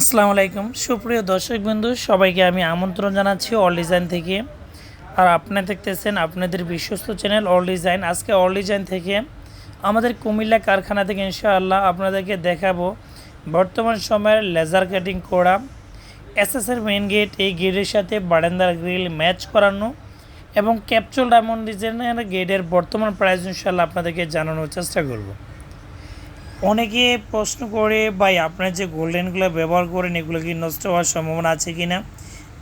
আসসালামু আলাইকুম। সুপ্রিয় দর্শক বিন্দু সবাইকে আমি আমন্ত্রণ জানাচ্ছি অল ডিজাইন থেকে। আর আপনারা দেখতেছেন আপনাদের বিশ্বস্ত চ্যানেল অল ডিজাইন আজকে অল ডিজাইন থেকে আমাদের কুমিল্লা কারখানা থেকে ইনশাআল্লাহ আপনাদেরকে দেখাবো বর্তমান সময়ের লেজার কাটিং করা। এসএসের মেন গেট এই গেটের সাথে বারান্দার গ্রিল ম্যাচ করানো এবং ক্যাপচুল ডায়মন্ড ডিজাইনের গেটের বর্তমান প্রাইস ইনশাআল্লাহ আপনাদেরকে জানানোর চেষ্টা করব। অনেকে প্রশ্ন করে, ভাই, আপনার যে গোল্ডেনগুলো ব্যবহার করেন, এগুলো কি নষ্ট হওয়ার সম্ভাবনা আছে কি না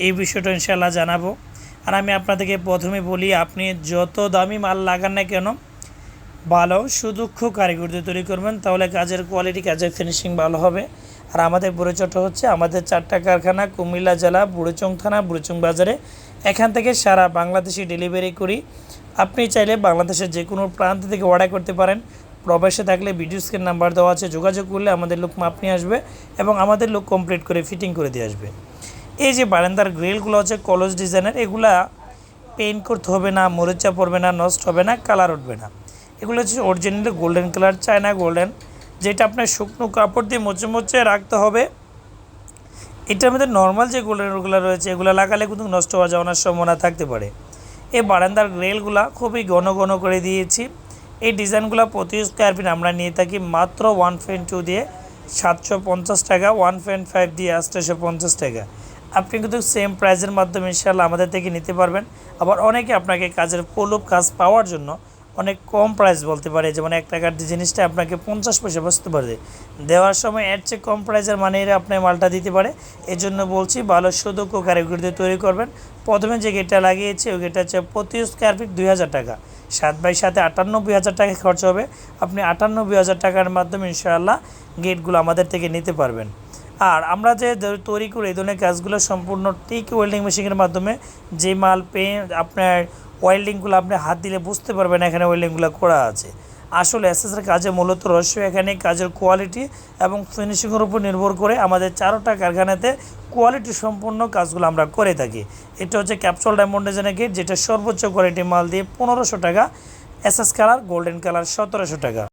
এই বিষয়টা ইনশাল্লাহ জানাব। আর আমি আপনাদেরকে প্রথমে বলি, আপনি যত দামি মাল লাগান না কেন, ভালো, সুদক্ষ কারিগর দিয়ে তৈরি করবেন, তাহলে কাজের কোয়ালিটি কাজের ফিনিশিং ভালো হবে। আর আমাদের পরিচয়টা হচ্ছে, আমাদের চারটা কারখানা, কুমিল্লা জেলা, বুড়িচং থানা, বুড়িচং বাজারে। এখান থেকে সারা বাংলাদেশে ডেলিভারি করি। আপনি চাইলে বাংলাদেশের যে কোনো প্রান্ত থেকে অর্ডার করতে পারেন। প্রবাসে থাকলে ভিডিও স্ক্রিন নাম্বার দেওয়া আছে, যোগাযোগ করলে আমাদের লোক মাপ নিয়ে আসবে এবং আমাদের লোক কমপ্লিট করে ফিটিং করে দিয়ে আসবে। এই যে বারান্দার গ্রিলগুলো হচ্ছে কলস ডিজাইনের এগুলা পেইন্ট করতে হবে না, মরিচা পড়বে না, নষ্ট হবে না কালার উঠবে না। এগুলো হচ্ছে original golden colour China golden যেটা আপনার শুকনো কাপড় দিয়ে মোচে মোচে রাখতে হবে। এটার মধ্যে নর্মাল যে গোল্ডেনগুলো রয়েছে, এগুলো লাগালে কিন্তু নষ্ট হওয়া যাওয়ার সম্ভাবনা থাকতে পারে। এই বারান্দার গ্রেলগুলো খুবই ঘন ঘন করে দিয়েছি। এই ডিজাইনগুলো প্রতি স্কোয়ার ফিট আমরা নিয়ে থাকি মাত্র ওয়ান পয়েন্ট টু দিয়ে সাতশো পঞ্চাশ টাকা ওয়ান পয়েন্ট ফাইভ দিয়ে আটশোশো পঞ্চাশ টাকা। আপনি কিন্তু সেম প্রাইজের মাধ্যমে ইনশাল্লাহ আমাদের থেকে নিতে পারবেন। আবার অনেকে আপনাকে কাজের পলুপ কাজ পাওয়ার জন্য অনেক কম প্রাইস বলতে পারে। যেমন এক টাকার যে জিনিসটা আপনাকে পঞ্চাশ পয়সা বসতে পারে। দেওয়ার সময় এর চেয়ে কম প্রাইসের মানে এরা আপনার মালটা দিতে পারে। এই জন্য বলছি ভালো সুদক্ষ কারিগর দিয়ে তৈরি করবেন। প্রথমে যে গেটটা লাগিয়েছে, ওই গেটটা হচ্ছে প্রতি স্কোয়ার ফিট দুই হাজার টাকা। সাত বাই সাথে আটানব্বই হাজার টাকা খরচ হবে। আপনি আটানব্বই হাজার টাকার মাধ্যমে ইনশাআল্লাহ গেটগুলো আমাদের থেকে নিতে পারবেন। আর আমরা যে তৈরি করি এই ধরনের কাজগুলো সম্পূর্ণ টিক ওয়েল্ডিং মেশিনের মাধ্যমে যে মাল পেন আপনার ওয়েল্ডিংগুলো আপনি হাত দিলে বুঝতে পারবেন এখানে ওয়েল্ডিংগুলো করা আছে। আসলে এসএসের কাজে মূলত রহস্য এখানে কাজের কোয়ালিটি এবং ফিনিশিংয়ের উপর নির্ভর করে আমাদের চারোটা কারখানাতে কোয়ালিটি সম্পন্ন কাজগুলো আমরা করে থাকি। এটা হচ্ছে ক্যাপসুল ডায়মন্ড ডিজাইনের গেট যেটা সর্বোচ্চ কোয়ালিটি মাল দিয়ে পনেরোশো টাকা এসএস কালার গোল্ডেন কালার সতেরোশো টাকা।